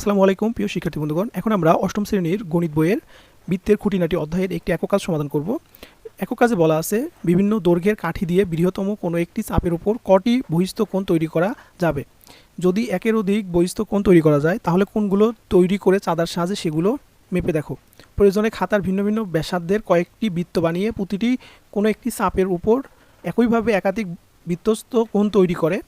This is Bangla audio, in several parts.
আসসালামু আলাইকুম, প্রিয় শিক্ষার্থী বন্ধুগণ। এখন আমরা অষ্টম শ্রেণির গণিত বইয়ের বৃত্তের খুঁটিনাটি অধ্যায়ের একটি একক কাজ সমাধান করব। একক কাজে বলা আছে বিভিন্ন দৈর্ঘ্যের কাঠি দিয়ে বৃহত্তম কোনো একটি চাপের উপর কটি বহিস্থ কোণ তৈরি করা যাবে। যদি একের অধিক বহিস্থ কোণ তৈরি করা যায়, তাহলে কোনগুলো তৈরি করে চাঁদার সাহায্যে সেগুলো মেপে দেখো। প্রয়োজনে খাতার ভিন্ন ভিন্ন ব্যাসার্ধের কয়েকটি বৃত্ত বানিয়ে প্রতিটি কোনো একটি চাপের উপর একইভাবে একাধিক বৃত্তস্ত কোণ তৈরি করে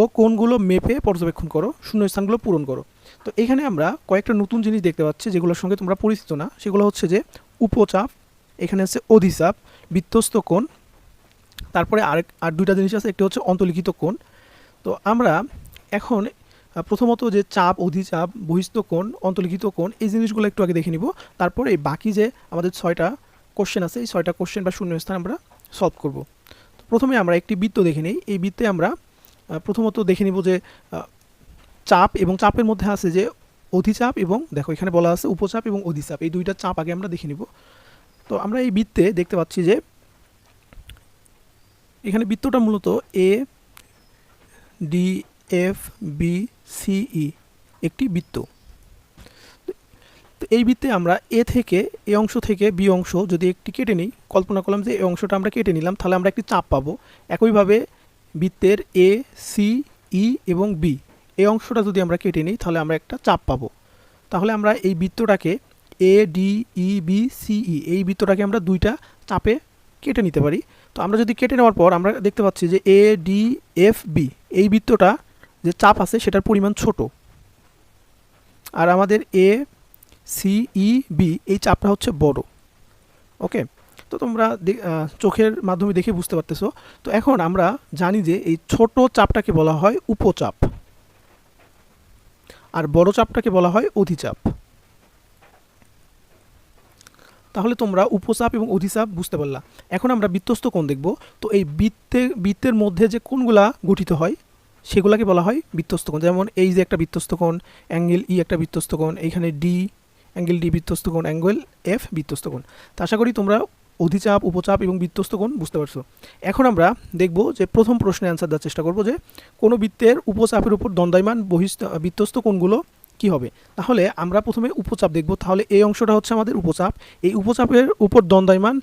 ও কোণগুলো মেপে পর্যবেক্ষণ করো শূন্যস্থানগুলো পূরণ করো। তো এখানে আমরা কয়েকটা নতুন জিনিস দেখতে পাচ্ছি যেগুলোর সঙ্গে তোমরা পরিচিত না। সেগুলো হচ্ছে যে উপচাপ, এখানে আছে অধিচাপ বৃত্তস্ত কোণ, তারপরে আরেক, আর দুইটা জিনিস আছে, একটি হচ্ছে অন্তলিখিত কোণ। তো আমরা এখন প্রথমত যে চাপ, অধিচাপ, বহিস্থ কোণ অন্তলিখিত কোণ, এই জিনিসগুলো একটু আগে দেখে নিব। তারপরে এই বাকি যে আমাদের ছয়টা কোশ্চেন আছে, এই ছয়টা কোশ্চেন বা শূন্যস্থান আমরা সলভ করব। প্রথমে আমরা একটি বৃত্ত দেখে নিই। এই বৃত্তে আমরা প্রথমত দেখে নিব যে চাপ এবং চাপের মধ্যে আছে যে অধিচাপ এবং দেখো এখানে বলা আছে উপচাপ এবং অধিচাপ। এই দুইটা চাপ আগে আমরা দেখে নিব। তো আমরা এই বৃত্তে দেখতে পাচ্ছি যে এখানে বৃত্তটা মূলত এ ডি এফ বি সিই একটি বৃত্ত। তো এই বৃত্তে আমরা এ থেকে এ অংশ থেকে বি অংশ যদি একটি কেটে নিই, কল্পনা করলাম যে এই অংশটা আমরা কেটে নিলাম, তাহলে আমরা একটি চাপ পাবো। একইভাবে বৃত্তের এ সি ই এবং বি এই অংশটা যদি আমরা কেটে নিই, তাহলে আমরা একটা চাপ পাবো। তাহলে আমরা এই বৃত্তটাকে এ ডি ই বি সিই এই বৃত্তটাকে আমরা দুইটা চাপে কেটে নিতে পারি। তো আমরা যদি কেটে নেওয়ার পর আমরা দেখতে পাচ্ছি যে এ ডি এফ বি এই বৃত্তটা যে চাপ আছে সেটার পরিমাণ ছোট। আর আমাদের এ সি ই বি এই চাপটা হচ্ছে বড়। ওকে? তো তোমরা চোখের মাধ্যমে দেখে বুঝতে পারতেছো। তো এখন আমরা জানি যে এই ছোট চাপটাকে বলা হয় উপচাপ। আর বড় চাপটাকে বলা হয় অধিচাপ। তাহলে তোমরা উপচাপ এবং অধিচাপ বুঝতে পারলা। এখন আমরা বৃত্তস্থ কোণ দেখব। তো এই বৃত্তে, বৃত্তের মধ্যে যে কোণগুলা গঠিত হয়, সেগুলাকে বলা হয় বৃত্তস্থ কোণ। যেমন এই যে একটা বৃত্তস্থ কোণ, অ্যাঙ্গেল ই একটা বৃত্তস্থ কোণ, এইখানে ডি, অ্যাঙ্গেল ডি বৃত্তস্থ কোণ, অ্যাঙ্গেল এফ বৃত্তস্থ কোণ। তো আশা করি তোমরা অধিচাপ, উপচাপ এবং বৃত্তস্থ কোণ বুঝতে পারছ? এখন আমরা দেখব যে প্রথম প্রশ্নে অ্যান্সার দেওয়ার চেষ্টা করব যে কোনো বৃত্তের উপচাপের উপর দণ্ডায়মান বহিস্থ বৃত্তস্থ কোণগুলো কি হবে? তাহলে আমরা প্রথমে উপচাপ দেখব। তাহলে এই অংশটা হচ্ছে আমাদের উপচাপ। এই উপচাপের উপর দণ্ডায়মান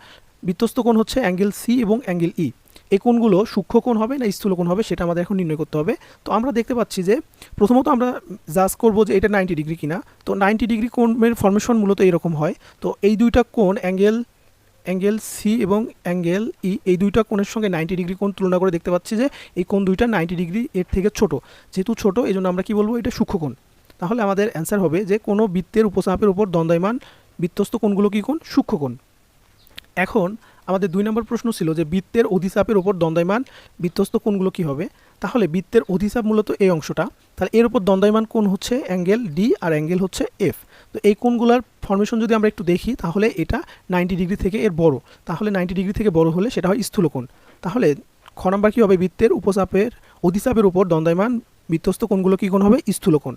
বৃত্তস্থ কোণ হচ্ছে অ্যাঙ্গেল সি এবং অ্যাঙ্গেল ই এই কোণগুলো সূক্ষ্ম কোণ হবে না স্থূল কোণ হবে সেটা আমাদের এখন নির্ণয় করতে হবে। তো আমরা দেখতে পাচ্ছি যে প্রথমত আমরা জাজ করব যে এটা নাইনটি ডিগ্রি কিনা। তো নাইনটি ডিগ্রি কোণের ফর্মেশন মূলত এরকম হয়। তো এই দুইটা কোণ অ্যাঙ্গেল অ্যাঙ্গেল সি এবং অ্যাঙ্গেল ই এই দুইটা কোণের সঙ্গে নাইনটি ডিগ্রি কোণ তুলনা করে দেখতে পাচ্ছি যে এই কোণ দুইটা নাইনটি ডিগ্রি এর থেকে ছোট। যেহেতু ছোট এই জন্য আমরা কি বলব? এটা সূক্ষ্ম কোণ। তাহলে আমাদের অ্যান্সার হবে যে কোনো বৃত্তের উপচাপের উপর দণ্ডায়মান বৃত্তস্থ কোণগুলো কী কোণ? সূক্ষ্ম কোণ। এখন আমাদের দুই নম্বর প্রশ্ন ছিল যে বৃত্তের অধিচাপের উপর দণ্ডায়মান বৃত্তস্থ কোণগুলো কী হবে? তাহলে বৃত্তের অধিচাপ মূলত এই অংশটা। তাহলে এর উপর দণ্ডায়মান কোণ হচ্ছে অ্যাঙ্গেল ডি আর অ্যাঙ্গেল হচ্ছে এফ। তো এই কোণগুলোর ফর্মেশন যদি আমরা একটু দেখি, তাহলে এটা নাইনটি ডিগ্রি থেকে এর বড়। তাহলে নাইনটি ডিগ্রি থেকে বড় হলে সেটা হয় স্থূল কোণ। তাহলে খ নম্বর কী হবে? বৃত্তের উপচাপের, অধিচাপের উপর দণ্ডায়মান বৃত্তস্থ কোণগুলো কী কোণ হবে? স্থূল কোণ।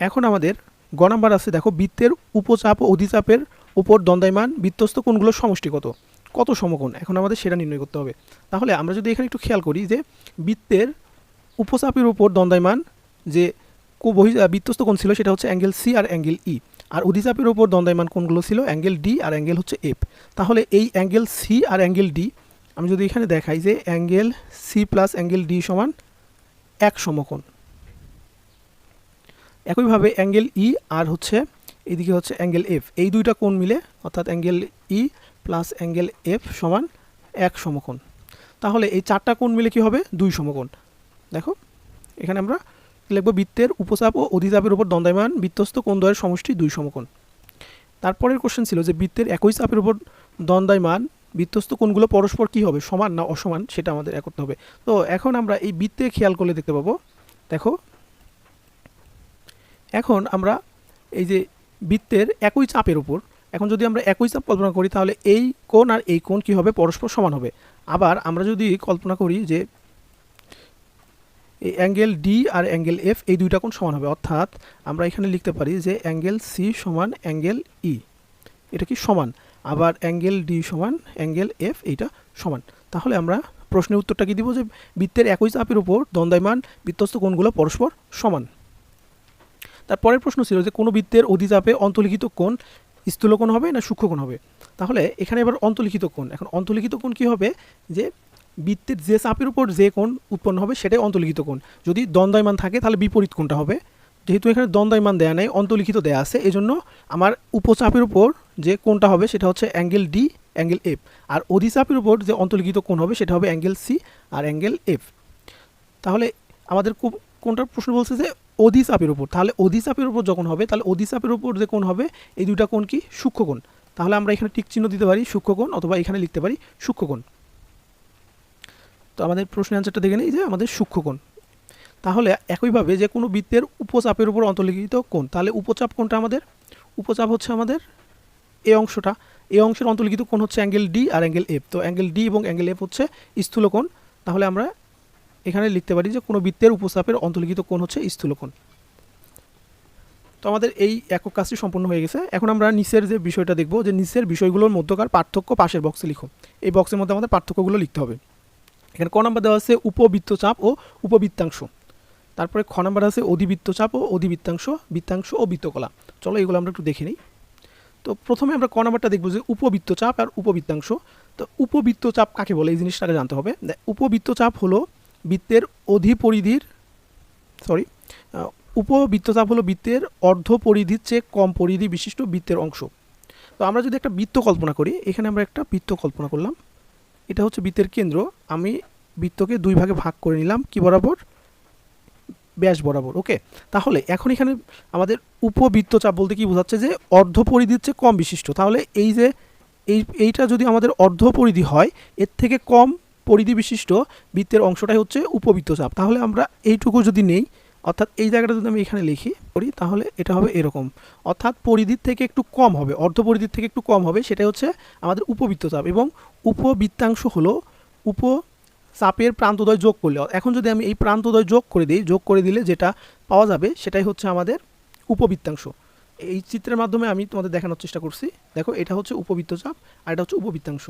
এখন আমাদের গ নাম্বার আছে, দেখো, বৃত্তের উপচাপ ও অধিচাপের উপর দণ্ডায়মান বৃত্তস্থ কোণগুলোর সমষ্টি কত কত সমকোণ? এখন আমাদের সেটা নির্ণয় করতে হবে। তাহলে আমরা যদি এখানে একটু খেয়াল করি যে বৃত্তের উপচাপের উপর দণ্ডায়মান যে বহি বৃত্তস্থ কোণ ছিল সেটা হচ্ছে অ্যাঙ্গেল সি আর অ্যাঙ্গেল ই আর অধিচাপের উপর দণ্ডায়মান কোণগুলো ছিল অ্যাঙ্গেল ডি আর অ্যাঙ্গেল হচ্ছে এফ তাহলে এই অ্যাঙ্গেল সি আর অ্যাঙ্গেল ডি আমি যদি এখানে দেখাই যে angle C plus angle D সমান এক সমকোণ। একইভাবে অ্যাঙ্গেল ই আর হচ্ছে, এদিকে হচ্ছে অ্যাঙ্গেল এফ এই দুইটা কোণ মিলে, অর্থাৎ angle E plus angle F সমান এক সমকোণ। তাহলে এই চারটা কোণ মিলে কি হবে? দুই সমকোণ। দেখো, এখানে আমরা লিখব? বৃত্তের উপচাপ ও অধিচাপের উপর দণ্ডায়মান বৃত্তস্থ কোণদ্বয়ের সমষ্টি দুই সমকোণ। তারপরের কোশ্চেন ছিল যে বৃত্তের একই চাপের উপর দণ্ডায়মান বৃত্তস্থ কোণগুলো পরস্পর কি হবে? সমান না অসমান? সেটা আমাদের এক করতে হবে। তো এখন আমরা এই বৃত্তে খেয়াল করলে দেখতে পাবো, দেখো, এখন আমরা এই যে বৃত্তের একই চাপের উপর এখন যদি আমরা একই চাপ কল্পনা করি, তাহলে এই কোণ আর এই কোণ কী হবে? পরস্পর সমান হবে। আবার আমরা যদি কল্পনা করি যে এই অ্যাঙ্গেল ডি আর অ্যাঙ্গেল এফ এই দুইটা কোণ সমান হবে, অর্থাৎ আমরা এখানে লিখতে পারি যে অ্যাঙ্গেল সি সমান অ্যাঙ্গেল ই এটা কি সমান? আবার অ্যাঙ্গেল ডি সমান অ্যাঙ্গেল এফ এইটা সমান। তাহলে আমরা প্রশ্নের উত্তরটা কি দিব? যে বৃত্তের একই চাপের উপর দণ্ডায়মান বৃত্তস্থ কোণগুলো পরস্পর সমান। তারপরের প্রশ্ন ছিল যে কোনো বৃত্তের অধিচাপে অন্তর্লিখিত কোণ স্থূলকোণ হবে না সূক্ষ্মকোণ হবে? তাহলে এখানে এবার অন্তর্লিখিত কোণ। এখন অন্তর্লিখিত কোণ কী হবে? যে বৃত্তের যে চাপের উপর যে কোণ উৎপন্ন হবে, সেটাই অন্তর্লিখিত কোণ। যদি দ্বন্দ্বয়মান থাকে, তাহলে বিপরীত কোণটা হবে। যেহেতু এখানে দ্বন্দ্বয়মান দেয়া নেই অন্তর্লিখিত দেয়া আছে, এজন্য আমার উপচাপের উপর যে কোণটা হবে, সেটা হচ্ছে অ্যাঙ্গেল ডি, অ্যাঙ্গেল এফ। আর অধিচাপের উপর যে অন্তর্লিখিত কোণ হবে, সেটা হবে অ্যাঙ্গেল সি আর অ্যাঙ্গেল এফ। তাহলে আমাদের কোনটার প্রশ্ন বলছে যে অধিচাপের উপর। তাহলে অধিচাপের উপর যখন হবে, তাহলে অধিচাপের উপর যে কোণ হবে, এই দুইটা কোণ কি? সূক্ষ্মকোণ। তাহলে আমরা এখানে টিক চিহ্ন দিতে পারি, সূক্ষ্মকোণ অথবা এখানে লিখতে পারি সূক্ষ্মকোণ। তো আমাদের প্রশ্নের অ্যান্সারটা দেখে নিই যে আমাদের সূক্ষ্মকোণ। তাহলে একইভাবে যে কোনো বৃত্তের উপচাপের উপর অন্তর্লিখিত কোণ। তাহলে উপচাপ কোণটা আমাদের? উপচাপ হচ্ছে আমাদের এই অংশটা। এই অংশের অন্তর্লিখিত কোণ হচ্ছে অ্যাঙ্গেল ডি আর অ্যাঙ্গেল এফ। তো অ্যাঙ্গেল ডি এবং অ্যাঙ্গেল এফ হচ্ছে স্থূলকোণ। তাহলে আমরা এখানে লিখতে পারি যে কোনো বৃত্তের উপচাপের অন্তর্লিখিত কোণ হচ্ছে স্থূলকোণ। তো আমাদের এই একক কাজটি সম্পূর্ণ হয়ে গেছে। এখন আমরা নিচের যে বিষয়টা দেখব যে নিচের বিষয়গুলোর মধ্যকার পার্থক্য পাশের বক্সে লিখো। এই বক্সের মধ্যে আমাদের পার্থক্যগুলো লিখতে হবে। এখানে ক নাম্বার দেওয়া আছে উপবৃত্তচাপ ও উপবৃত্তাংশ। তারপরে খ নাম্বার আছে অধিবৃত্তচাপ ও অধিবৃত্তাংশ, বৃত্তাংশ ও বৃত্তকলা। চলো এগুলো আমরা একটু দেখে নিই। তো প্রথমে আমরা ক নাম্বারটা দেখব যে উপবৃত্তচাপ আর উপবৃত্তাংশ। তো উপবৃত্তচাপ কাকে বলে? এই জিনিসটাকে জানতে হবে। উপবৃত্তচাপ হলো বৃত্তের অধিপরিধির সরি উপবৃত্তচাপ হলো বৃত্তের অর্ধ পরিধির চেয়ে কম পরিধি বিশিষ্ট বৃত্তের অংশ। তো আমরা যদি একটা বৃত্ত কল্পনা করি, এখানে আমরা একটা বৃত্ত কল্পনা করলাম। এটা হচ্ছে বৃত্তের কেন্দ্র। আমি বৃত্তকে দুই ভাগে ভাগ করে নিলাম, কি বরাবর? ব্যাস বরাবর ওকে তাহলে এখন এখানে আমাদের উপবৃত্তচাপ বলতে কি বোঝাচ্ছে যে অর্ধ পরিধির চেয়ে কম বিশিষ্ট। তাহলে এই যে এই, এইটা যদি আমাদের অর্ধ পরিধি হয়, এর থেকে কম পরিধি বিশিষ্ট বৃত্তের অংশটাই হচ্ছে উপবৃত্তচাপ তাহলে আমরা এইটুকু যদি নেই, অর্থাৎ এই জায়গাটা যদি আমি এখানে লিখি, করি, তাহলে এটা হবে এরকম। অর্থাৎ পরিধির থেকে একটু কম হবে, অর্ধ পরিধির থেকে একটু কম হবে, সেটাই হচ্ছে আমাদের উপবৃত্তচাপ এবং উপবৃত্তাংশ হলো উপ চাপের প্রান্তদয় যোগ করলে। এখন যদি আমি এই প্রান্তদয় যোগ করে দিই, যোগ করে দিলে যেটা পাওয়া যাবে, সেটাই হচ্ছে আমাদের উপবৃত্তাংশ। এই চিত্রের মাধ্যমে আমি তোমাদের দেখানোর চেষ্টা করছি। দেখো, এটা হচ্ছে উপবৃত্তচাপ আর এটা হচ্ছে উপবৃত্তাংশ।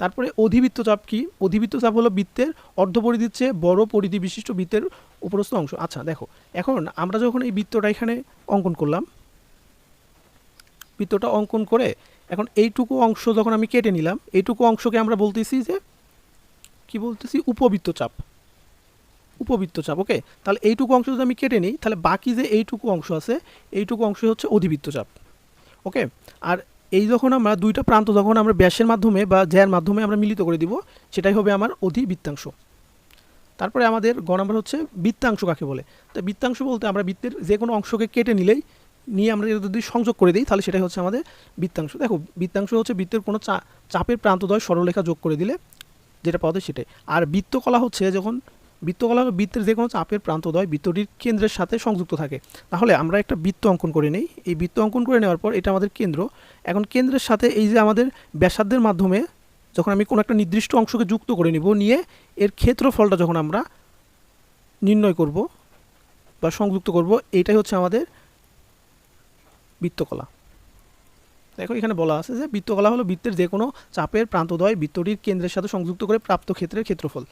তারপরে অধিবৃত্তচাপ কি? অধিবৃত্ত চাপ হলো বৃত্তের অর্ধপরিধির চেয়ে বড় পরিধি বিশিষ্ট বৃত্তের উপরস্থ অংশ। আচ্ছা দেখো, এখন আমরা যখন এই বৃত্তটা এখানে অঙ্কন করলাম, বৃত্তটা অঙ্কন করে এখন এইটুকু অংশ যখন আমি কেটে নিলাম, এইটুকু অংশকে আমরা বলতেছি যে, কি বলতেছি? উপবৃত্তচাপ উপবৃত্তচাপ ওকে? তাহলে এইটুকু অংশ যদি আমি কেটে নিই, তাহলে বাকি যে এইটুকু অংশ আছে, এইটুকু অংশ হচ্ছে অধিবৃত্তচাপ ওকে? আর এই যখন আমরা দুইটা প্রান্ত যখন আমরা ব্যাসের মাধ্যমে বা জ্যার মাধ্যমে আমরা মিলিত করে দিব, সেটাই হবে আমার অধিবৃত্তাংশ। তারপরে আমাদের গ নাম্বার হচ্ছে বৃত্তাংশ কাকে বলে? তো বৃত্তাংশ বলতে আমরা বৃত্তের যে কোনো অংশকে কেটে নিলেই, নিয়ে আমরা যদি সংযোগ করে দিই, তাহলে সেটাই হচ্ছে আমাদের বৃত্তাংশ। দেখো, বৃত্তাংশ হচ্ছে বৃত্তের কোনো চাপের প্রান্তদ্বয় সরলরেখা যোগ করে দিলে, যেটা পাওয়া যায় সেটাই। আর বৃত্তকলা হচ্ছে যখন বৃত্তকলা হলো বৃত্তের যে কোনো চাপের প্রান্তদ্বয় বৃত্তটির কেন্দ্রের সাথে সংযুক্ত থাকে। তাহলে আমরা একটা বৃত্ত অঙ্কন করে নেই। এই বৃত্ত অঙ্কন করে নেওয়ার পর এটা আমাদের কেন্দ্র। এখন কেন্দ্রের সাথে এই যে আমাদের ব্যাসার্ধের মাধ্যমে যখন আমি কোনো একটা নির্দিষ্ট অংশকে যুক্ত করে নিব নিয়ে এর ক্ষেত্রফলটা যখন আমরা নির্ণয় করব বা সংযুক্ত করব এইটাই হচ্ছে আমাদের বৃত্তকলা। দেখো এখানে বলা আছে যে বৃত্তকলা হলো বৃত্তের যে কোনো চাপের প্রান্তদ্বয় বৃত্তটির কেন্দ্রের সাথে সংযুক্ত করে প্রাপ্ত ক্ষেত্রের ক্ষেত্রফল।